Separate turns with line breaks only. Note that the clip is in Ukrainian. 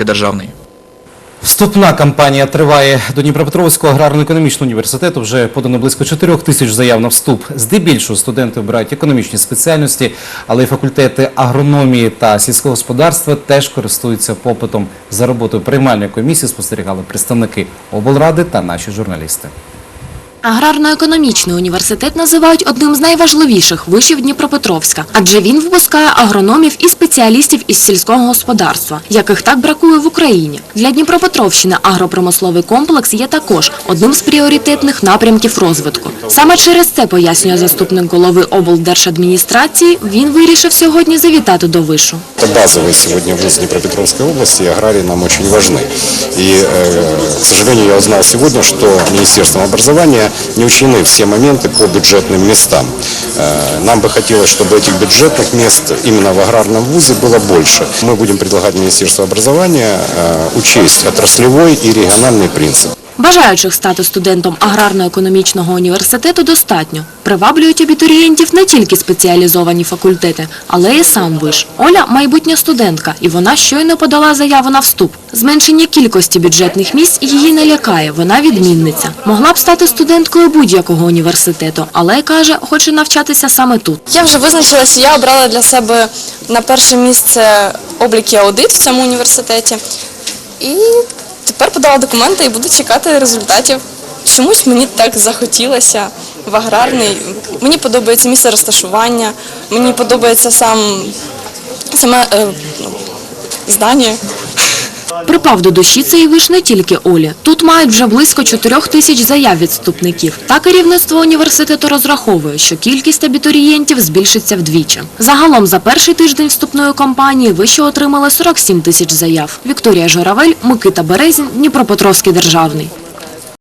Дніпропетровський державний.
Вступна кампанія триває до Дніпропетровського аграрно-економічного університету. Вже подано близько 4 тисяч заяв на вступ. Здебільшого студенти обирають економічні спеціальності, але й факультети агрономії та сільського господарства теж користуються попитом. За роботою приймальної комісії спостерігали представники облради та наші журналісти.
Аграрно-економічний університет називають одним з найважливіших вишів Дніпропетровська, адже він випускає агрономів і спеціалістів із сільського господарства, яких так бракує в Україні. Для Дніпропетровщини агропромисловий комплекс є також одним з пріоритетних напрямків розвитку. Саме через це пояснює заступник голови облдержадміністрації. Він вирішив сьогодні завітати до вишу.
Это базовый сегодня вуз Днепропетровской области, и аграрии нам очень важны. И, э, к сожалению, я узнал сегодня, что Министерством образования не учтены все моменты по бюджетным местам. Э, Нам бы хотелось, чтобы этих бюджетных мест именно в аграрном вузе было больше. Мы будем предлагать Министерству образования э, учесть отраслевой и региональный принцип.
Бажаючих стати студентом аграрно-економічного університету достатньо. Приваблюють абітурієнтів не тільки спеціалізовані факультети, але й сам виш. Оля – майбутня студентка, і вона щойно подала заяву на вступ. Зменшення кількості бюджетних місць її не лякає, вона відмінниця. Могла б стати студенткою будь-якого університету, але, каже, хоче навчатися саме тут.
Я вже визначилася, я обрала для себе на перше місце облік і аудит в цьому університеті. І тепер подала документи і буду чекати результатів. Чомусь мені так захотілося в аграрний. Мені подобається місце розташування, мені подобається сам саме е, ну, здання.
Припав до душі цей виш не тільки Олі. Тут мають вже близько 4 тисяч заяв відступників. Та керівництво університету розраховує, що кількість абітурієнтів збільшиться вдвічі. Загалом за перший тиждень вступної кампанії вище отримали 47 тисяч заяв. Вікторія Журавель, Микита Березін, Дніпропетровський державний.